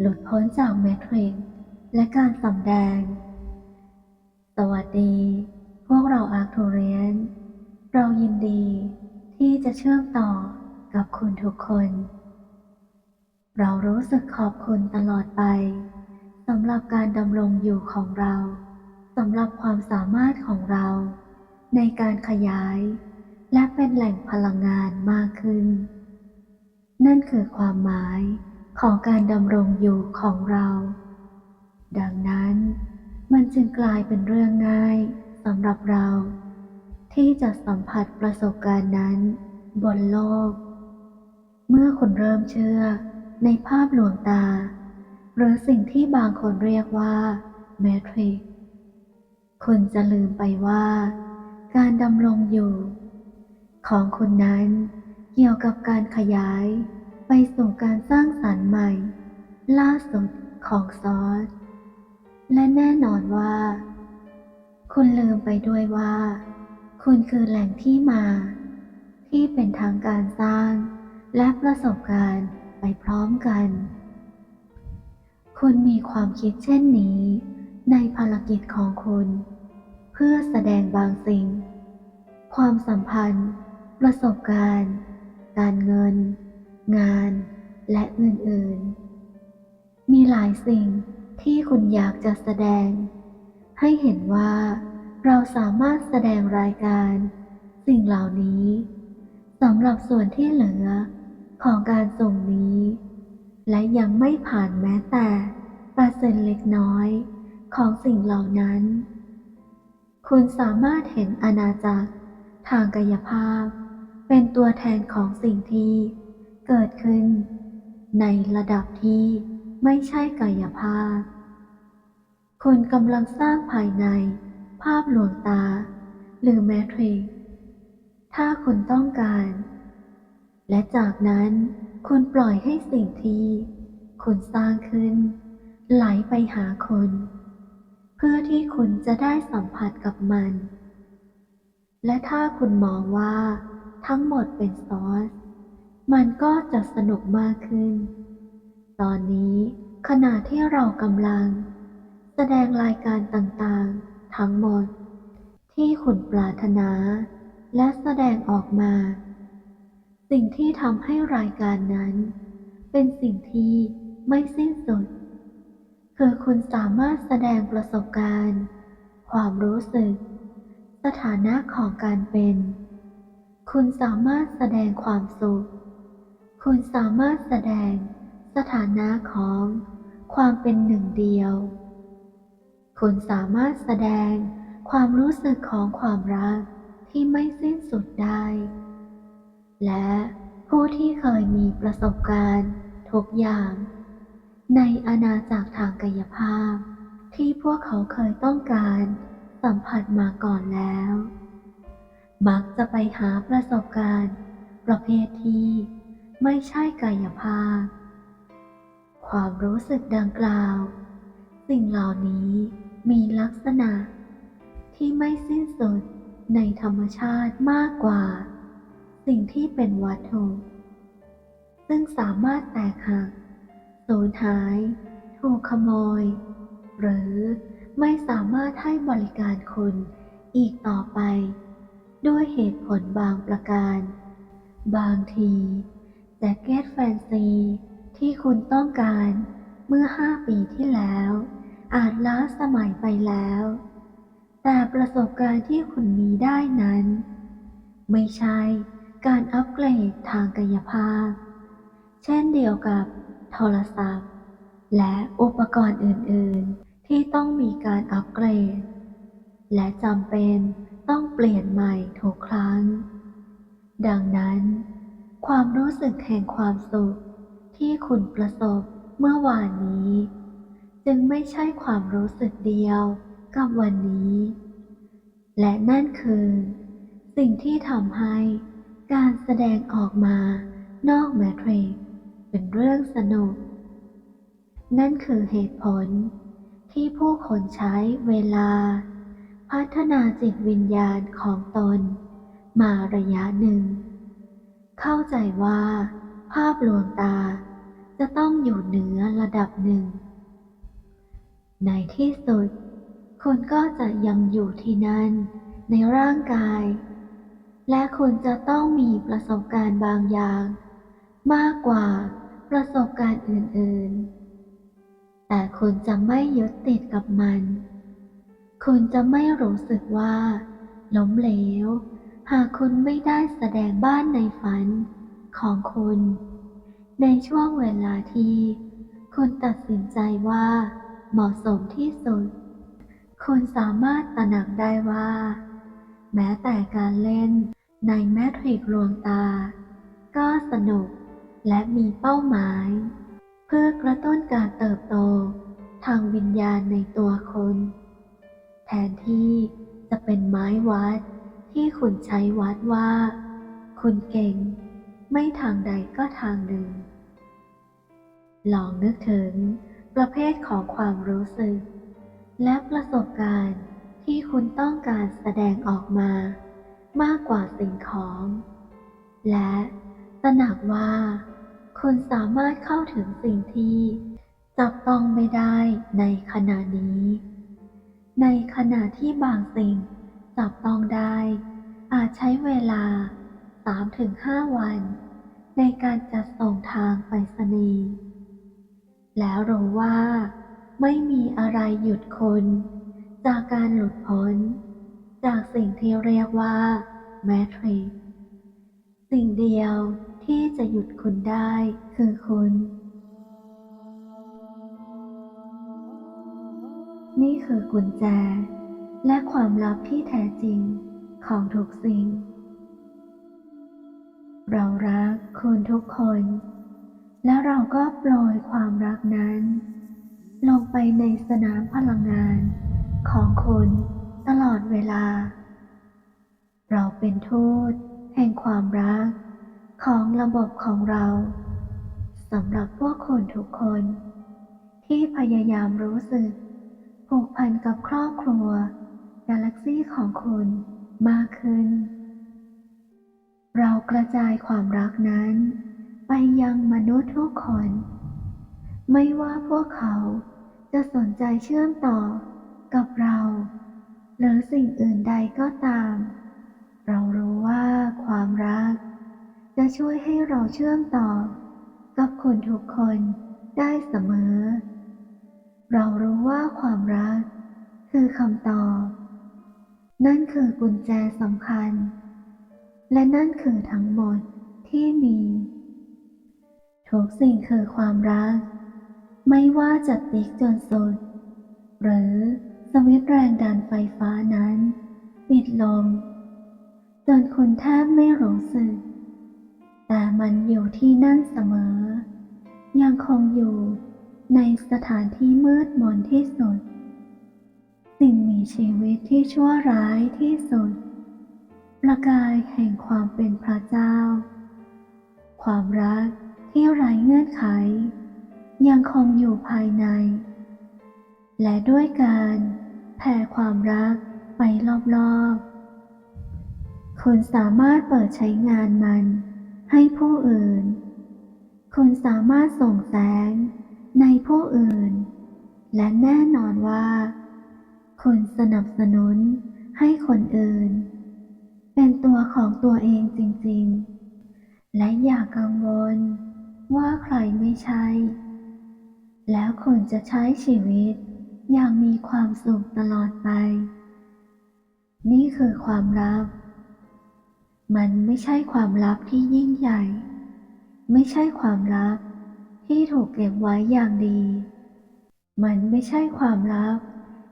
หลุดพ้นจากแมทริกซ์และการสำแดง สวัสดี พวกเราอาร์ทูเรียน เรายินดีที่จะเชื่อมต่อกับคุณทุกคน เรารู้สึกขอบคุณตลอดไปสำหรับการดำรงอยู่ของเราสำหรับความสามารถของเรา ในการขยาย และเป็นแหล่งพลังงานมากขึ้น นั่นคือความหมาย ของการดำรงอยู่ของเรา ดังนั้นมันจึงกลายเป็นเรื่องง่ายสำหรับเรา ที่จะสัมผัสประสบการณ์นั้น บนโลก เมื่อคุณเริ่มเชื่อในภาพลวงตา หรือสิ่งที่บางคนเรียกว่าแมทริกคุณจะลืมไปว่า การดำรงอยู่ ของคุณนั้นเกี่ยวกับการขยาย สู่การสร้างสรรค์ใหม่ ล่าสุดของซอส และแน่นอนว่า คุณลืมไปด้วยว่า คุณคือแหล่งที่มา ที่เป็นทางการสร้าง และประสบการณ์ไปพร้อมกัน คุณมีความคิดเช่นนี้ ในภารกิจของคุณ เพื่อแสดงบางสิ่ง ความสัมพันธ์ ประสบการณ์ การเงิน งานและอื่นๆ มีหลายสิ่งที่คุณอยากจะแสดง ให้เห็นว่าเราสามารถแสดงรายการ สิ่งเหล่านี้สำหรับส่วนที่เหลือของการส่งนี้ และยังไม่ผ่านแม้แต่เปอร์เซ็นต์เล็กน้อยของสิ่งเหล่านั้น คุณสามารถเห็นอาณาจักรทางกายภาพ เป็นตัวแทนของสิ่งที่ เกิดขึ้น ในระดับที่ไม่ใช่กายภาพคุณกำลังสร้างภายใน ภาพหลวงตา หรือแมทริกถ้าคุณต้องการ และจากนั้นคุณปล่อยให้สิ่งที่คุณสร้างขึ้น ไหลไปหาคุณเพื่อที่คุณจะได้สัมผัสกับมัน และถ้าคุณมองว่าทั้งหมดเป็นซอส มันก็จะสนุกมากขึ้น ตอนนี้ขณะที่เรากำลัง แสดงรายการต่างๆ ทั้งหมด ที่คุณปรารถนา และแสดงออกมา สิ่งที่ทำให้รายการนั้น เป็นสิ่งที่ไม่สิ้นสุด คือคุณสามารถแสดงประสบการณ์ ความรู้สึก สถานะของการเป็น คุณสามารถแสดงความสุข คุณสามารถแสดงสถานะของความเป็นหนึ่งเดียว คุณสามารถแสดงความรู้สึกของความรักที่ไม่สิ้นสุดได้ และผู้ที่เคยมีประสบการณ์ทุกอย่าง ในอาณาจักรทางกายภาพ ที่พวกเขาเคยต้องการสัมผัสมาก่อนแล้ว มักจะไปหาประสบการณ์ ประเภทที่ ไม่ใช่กายภาพ ความรู้สึกดังกล่าว สิ่งเหล่านี้มีลักษณะ ที่ไม่สิ้นสุดในธรรมชาติมากกว่า สิ่งที่เป็นวัตถุซึ่งสามารถแตกหักสูญหาย ถูกขโมย หรือไม่สามารถให้บริการคุณอีกต่อไป ด้วยเหตุผลบางประการ บางที จ็คเก็ตแฟนซี ที่คุณต้องการเมื่อห้าปีที่แล้ว อาจล้าสมัยไปแล้ว แต่ประสบการณ์ที่คุณมีได้นั้น ไม่ใช่การอัปเกรดทางกายภาพ เช่นเดียวกับโทรศัพท์ และอุปกรณ์อื่น ๆ ที่ต้องมีการอัปเกรด และจำเป็นต้องเปลี่ยนใหม่ทุกครั้ง ดังนั้น ความรู้สึกแห่งความสุขที่คุณประสบเมื่อวานนี้ จึงไม่ใช่ความรู้สึกเดียวกับวันนี้ และนั่นคือ สิ่งที่ทำให้การแสดงออกมานอกแมทริกเป็นเรื่องสนุก นั่นคือเหตุผลที่ผู้คนใช้เวลา พัฒนาจิตวิญญาณของตน มาระยะหนึ่ง เข้าใจว่า ภาพลวงตาจะต้องอยู่เหนือระดับหนึ่ง ในที่สุด คุณก็จะยังอยู่ที่นั่นในร่างกาย และคุณจะต้องมีประสบการณ์บางอย่าง มากกว่าประสบการณ์อื่นๆ แต่คุณจะไม่ยึดติดกับมัน คุณจะไม่รู้สึกว่าล้มเหลว หากคุณไม่ได้แสดงบ้านในฝันของคุณ ในช่วงเวลาที่ คุณตัดสินใจว่า เหมาะสมที่สุด คุณสามารถตระหนักได้ว่า แม้แต่การเล่นในแมทริกลวงตา ก็สนุกและมีเป้าหมาย เพื่อกระตุ้นการเติบโตทางวิญญาณในตัวคุณแทนที่จะเป็นไม้วัด ที่คุณใช้วัดว่า คุณเก่ง ไม่ทางใดก็ทางหนึ่ง ลองนึกถึงประเภทของความรู้สึก และประสบการณ์ที่คุณต้องการแสดงออกมามากกว่าสิ่งของ และตระหนักว่า คุณสามารถเข้าถึงสิ่งที่จับต้องไม่ได้ในขณะนี้ ในขณะที่บางสิ่ง จับต้องได้ อาจใช้เวลา 3-5 วัน ในการจัดส่งทางไปรษณีย์แล้วรู้ว่า ไม่มีอะไรหยุดคุณจากการหลุดพ้น จากสิ่งที่เรียกว่าแมทริกสิ่งเดียวที่จะหยุดคุณได้คือคุณ นี่คือกุญแจ และความลับที่แท้จริงของทุกสิ่ง เรารักคุณทุกคน แล้วเราก็โปรยความรักนั้น ลงไปในสนามพลังงานของคุณตลอดเวลา เราเป็นทูตแห่งความรักของระบบของเราสำหรับพวกคุณทุกคน ที่พยายามรู้สึกผูกพันกับครอบครัว กาแล็กซีของคุณมากขึ้น เรากระจายความรักนั้น ไปยังมนุษย์ทุกคน ไม่ว่าพวกเขาจะสนใจเชื่อมต่อกับเรา หรือสิ่งอื่นใดก็ตาม เรารู้ว่าความรัก จะช่วยให้เราเชื่อมต่อ กับคนทุกคนได้เสมอ เรารู้ว่าความรัก คือคำตอบ นั่นคือกุญแจสำคัญ และนั่นคือทั้งหมดที่มี ทุกสิ่งคือความรัก ไม่ว่าจะติ๊กจนสุด หรือสวิตแรงดันไฟฟ้านั้นปิดลงจนคุณแทบไม่รู้สึก แต่มันอยู่ที่นั่นเสมอ ยังคงอยู่ในสถานที่มืดมนที่สุด สิ่งมีชีวิตที่ชั่วร้ายที่สุด ประกายแห่งความเป็นพระเจ้า ความรักที่ไร้เงื่อนไข ยังคงอยู่ภายใน และด้วยการแผ่ความรักไปรอบๆ คุณสามารถเปิดใช้งานมันให้ผู้อื่น คุณสามารถส่งแสงในผู้อื่น และแน่นอนว่า คุณสนับสนุนให้คนอื่น เป็นตัวของตัวเองจริงๆ และอย่ากังวลว่าใครไม่ใช่ แล้วคุณจะใช้ชีวิตอย่างมีความสุขตลอดไป นี่คือความลับ มันไม่ใช่ความลับที่ยิ่งใหญ่ ไม่ใช่ความลับที่ถูกเก็บไว้อย่างดี มันไม่ใช่ความลับ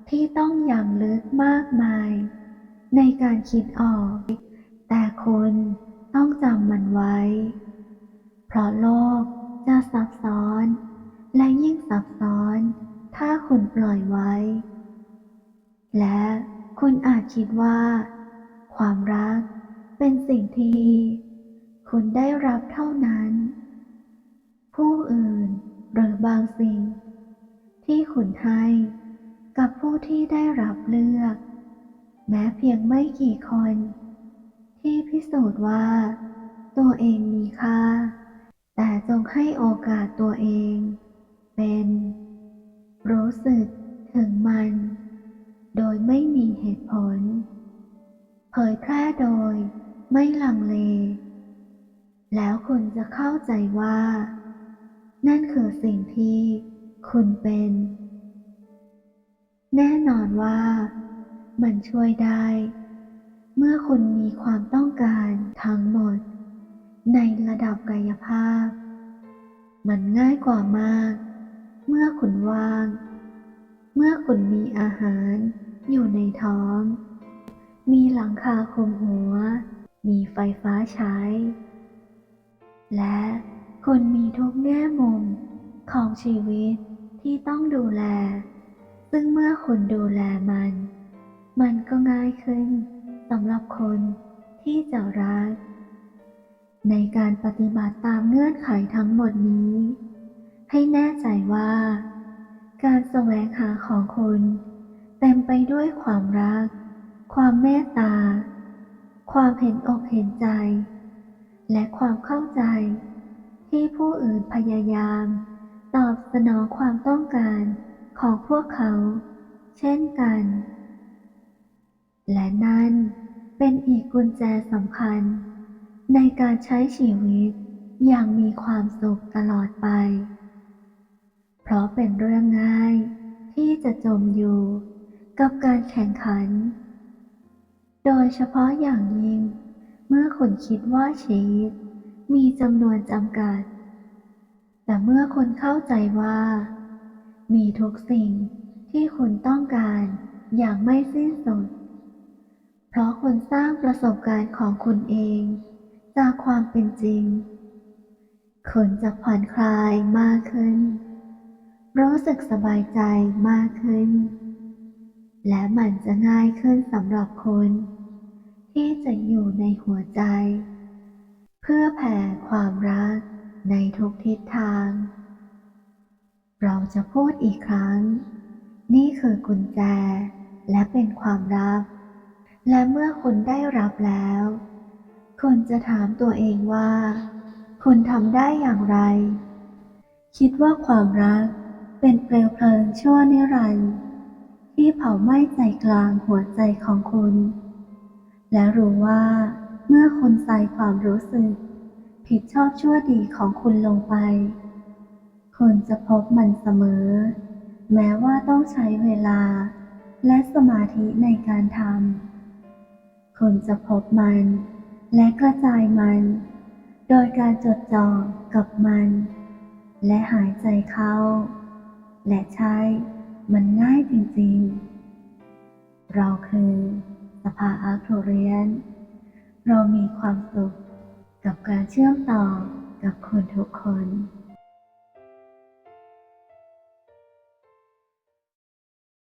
ที่ต้องย่างลึกมากมาย ในการคิดออก แต่คุณต้องจำมันไว้ เพราะโลกจะซับซ้อน และยิ่งซับซ้อน ถ้าคุณปล่อยไว้ และคุณอาจคิดว่า ความรักเป็นสิ่งที่ คุณได้รับเท่านั้น ผู้อื่นหรือบางสิ่ง ที่คุณให้ กับผู้ที่ได้รับเลือก แม้เพียงไม่กี่คน ที่พิสูจน์ว่า ตัวเองมีค่า แต่จงให้โอกาสตัวเอง เป็น รู้สึกถึงมัน โดยไม่มีเหตุผล เผยแพร่โดยไม่ลังเล แล้วคุณจะเข้าใจว่า นั่นคือสิ่งที่คุณเป็น แน่นอนว่า มันช่วยได้ เมื่อคุณมีความต้องการทั้งหมด ในระดับกายภาพ มันง่ายกว่ามาก เมื่อคุณว่าง เมื่อคุณมีอาหารอยู่ในท้อง มีหลังคาคลุมหัว มีไฟฟ้าใช้ และคุณมีทุกแง่มุมของชีวิตที่ต้องดูแล ซึ่งเมื่อคุณดูแลมัน มันก็ง่ายขึ้นสำหรับคนที่จะรัก ในการปฏิบัติตามเงื่อนไขทั้งหมดนี้ ให้แน่ใจว่า การแสวงหาของคุณ เต็มไปด้วยความรัก ความเมตตา ความเห็นอกเห็นใจ และความเข้าใจ ที่ผู้อื่นพยายาม ตอบสนองความต้องการ ของพวกเขา เช่นกัน และนั่นเป็นอีกกุญแจสำคัญ ในการใช้ชีวิตอย่างมีความสุขตลอดไป เพราะเป็นเรื่องง่ายที่จะจมอยู่กับการแข่งขัน โดยเฉพาะอย่างยิ่ง เมื่อคุณคิดว่าชีวิตมีจำนวนจำกัด แต่เมื่อคุณเข้าใจว่า มีทุกสิ่งที่คุณต้องการอย่างไม่สิ้นสุด เพราะคุณสร้างประสบการณ์ของคุณเอง จากความเป็นจริง คุณจะผ่อนคลายมากขึ้น รู้สึกสบายใจมากขึ้น และมันจะง่ายขึ้นสำหรับคุณที่จะอยู่ในหัวใจ เพื่อแผ่ความรักในทุกทิศทาง เราจะพูดอีกครั้ง นี่คือกุญแจ และเป็นความลับ และเมื่อคุณได้รับแล้ว คุณจะถามตัวเองว่า คุณทำได้อย่างไร คิดว่าความรักเป็นเปลวเพลิงชั่วนิรันดร์ที่เผาไหม้ใจกลางหัวใจของคุณ และรู้ว่าเมื่อคุณใส่ความรู้สึก ผิดชอบชั่วดีของคุณลงไป คุณจะพบมันเสมอ แม้ว่าต้องใช้เวลา และสมาธิในการทำคุณจะพบมัน และกระจายมัน โดยการจดจ่อกับมัน และหายใจเข้า และใช้มันง่ายจริงๆ เราคือสภาอาร์โทเรียน เรามีความสุขกับการเชื่อมต่อกับคนทุกคน